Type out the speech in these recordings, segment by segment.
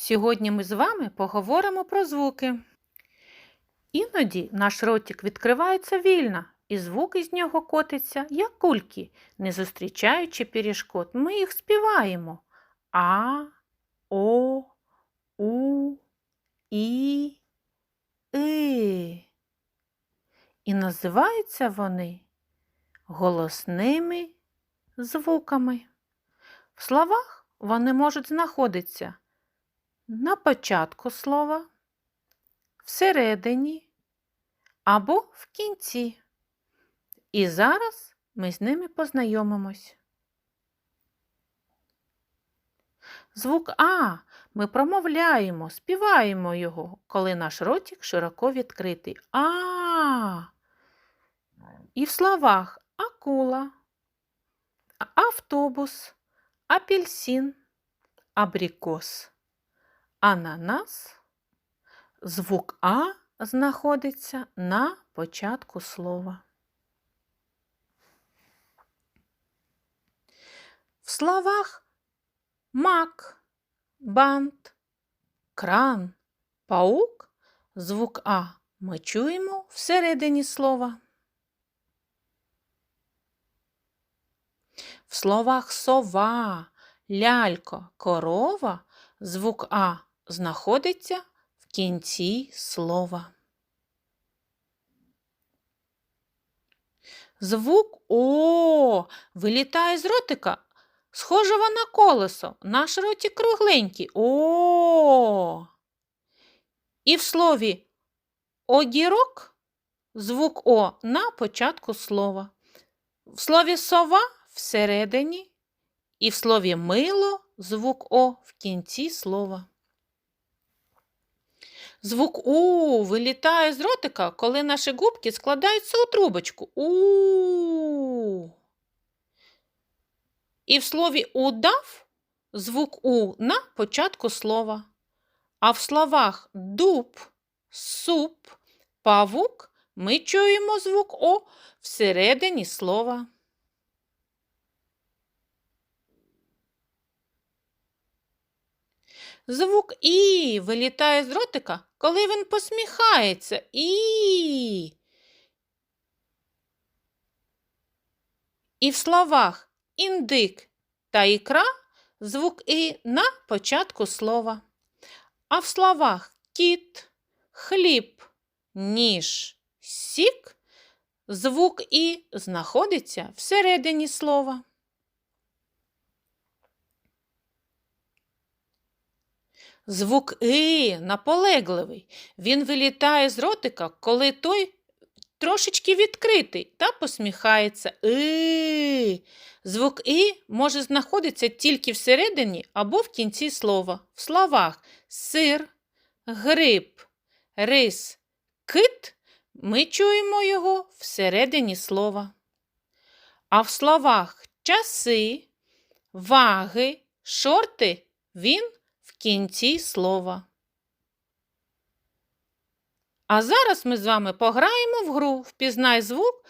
Сьогодні ми з вами поговоримо про звуки. Іноді наш ротик відкривається вільно, і звук із нього котиться, як кульки, не зустрічаючи перешкод. Ми їх співаємо А, О, У, І, И. І називаються вони голосними звуками. В словах вони можуть знаходитися на початку слова, всередині або в кінці. І зараз ми з ними познайомимось. Звук А ми промовляємо, співаємо його, коли наш ротик широко відкритий. А. І в словах акула, автобус, апельсин, абрикос, ананас. Звук А знаходиться на початку слова. В словах мак, бант, кран, паук звук А ми чуємо всередині слова. В словах сова, лялько, корова звук А знаходиться в кінці слова. Звук О вилітає з ротика, схожого на колесо. Наш ротик кругленький. О. І в слові огірок звук О на початку слова. В слові сова всередині, і в слові мило звук О в кінці слова. Звук У вилітає з ротика, коли наші губки складаються у трубочку. У. І в слові удав звук У на початку слова. А в словах дуб, суп, павук ми чуємо звук О всередині слова. Звук І вилітає з ротика, коли він посміхається. І. І в словах індик та ікра звук І на початку слова. А в словах кіт, хліб, ніж, сік звук І знаходиться всередині слова. Звук И наполегливий. Він вилітає з ротика, коли той трошечки відкритий та посміхається. И. Звук И може знаходитися тільки всередині або в кінці слова. В словах сир, гриб, рис, кит ми чуємо його всередині слова. А в словах часи, ваги, шорти він в кінці слова. А зараз ми з вами пограємо в гру Впізнай звук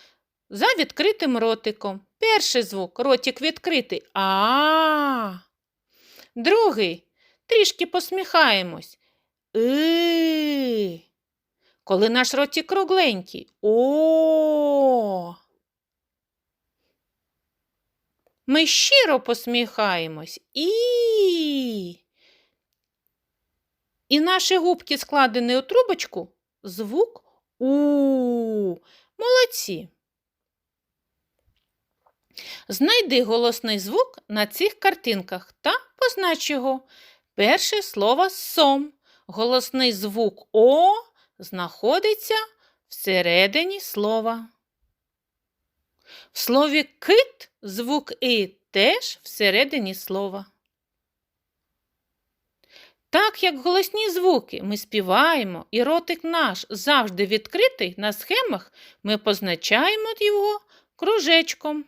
за відкритим ротиком. Перший звук ротик відкритий. А. Другий трішки посміхаємось. И. Коли наш ротик кругленький. О. Ми щиро посміхаємось. І. І наші губки складені у трубочку, звук У. Молодці. Знайди голосний звук на цих картинках та познач його. Перше слово сом. Голосний звук О знаходиться всередині слова. В слові кит звук І теж всередині слова. Так як голосні звуки ми співаємо, і ротик наш завжди відкритий на схемах, ми позначаємо його кружечком.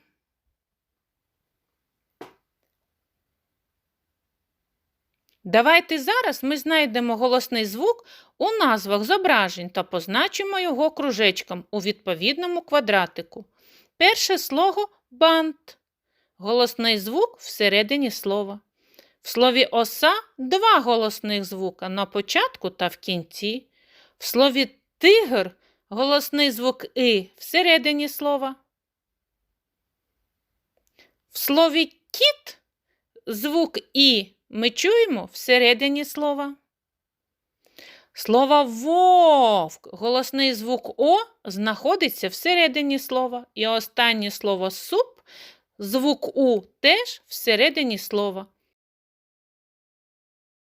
Давайте зараз ми знайдемо голосний звук у назвах зображень та позначимо його кружечком у відповідному квадратику. Перше слово бант. Голосний звук всередині слова. В слові оса два голосних звука на початку та в кінці. В слові тигр голосний звук и всередині слова. В слові кіт звук і ми чуємо всередині слова. Слово вовк, голосний звук О знаходиться всередині слова. І останнє слово суп, звук У теж всередині слова.